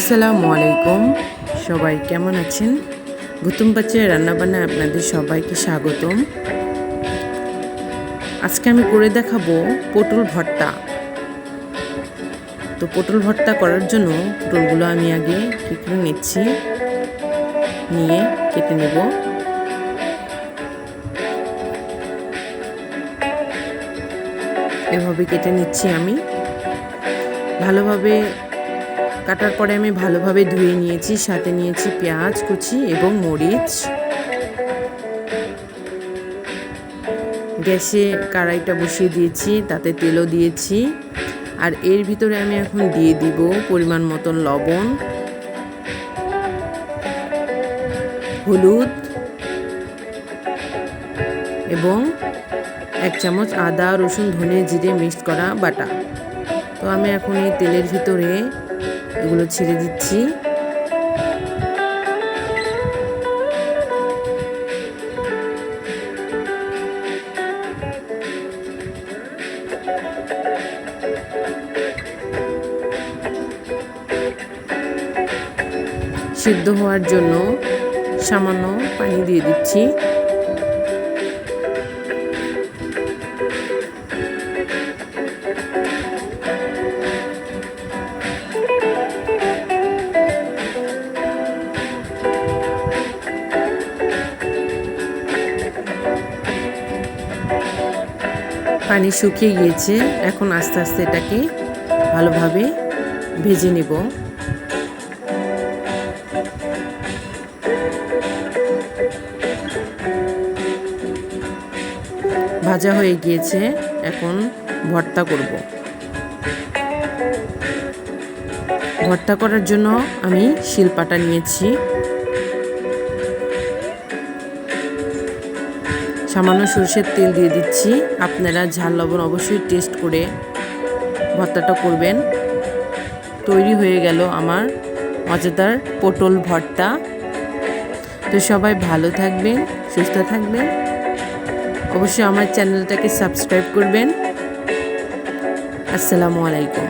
আসসালামু আলাইকুম। সবাই কেমন আছেন? গুতুম পাচের রান্নাবান্না আপনাদের সবাইকে স্বাগতম। আজকে আমি করে দেখাবো পটল ভর্তা। তো পটল ভর্তা করার জন্য পটলগুলো আমি আগে কেটে নিচ্ছি, নিয়ে কেটে নেব। এভাবে কেটে নিচ্ছি আমি। ভালোভাবে কাটার পরে আমি ভালোভাবে ধুয়ে নিয়েছি, সাথে নিয়েছি পেঁয়াজ, কুচি এবং মরিচ। গ্যাসে কড়াইটা বসিয়ে দিয়েছি, তাতে তেলও দিয়েছি। আর এর ভিতরে আমি এখন দিয়ে দিব পরিমাণ মতন লবণ, হলুদ এবং এক চামচ আদা, রসুন, ধনে জিরে মিক্সড করা বাটা। তো আমি এখন এই তেলের ভিতরে এগুলো ছেড়ে দিচ্ছি। সিদ্ধ হওয়ার জন্য সামান্য পানি দিয়ে দিচ্ছি। পানি শুকিয়ে গিয়েছে, এখন আস্তে আস্তে এটাকে ভালোভাবে ভেজে নেব। ভাজা হয়ে গিয়েছে, এখন ভর্তা করব। ভর্তা করার জন্য আমি শিলপাটা নিয়েছি। সামান্য সরষের তেল দিয়ে দিচ্ছি। আপনারা ঝাল, লবণ অবশ্যই টেস্ট করে ভর্তাটা করবেন। তৈরি হয়ে গেল আমার মজাদার পটল ভর্তা। তো সবাই ভালো থাকবেন, সুস্থ থাকবেন। অবশ্যই আমার চ্যানেলটাকে সাবস্ক্রাইব করবেন। আসসালামু আলাইকুম।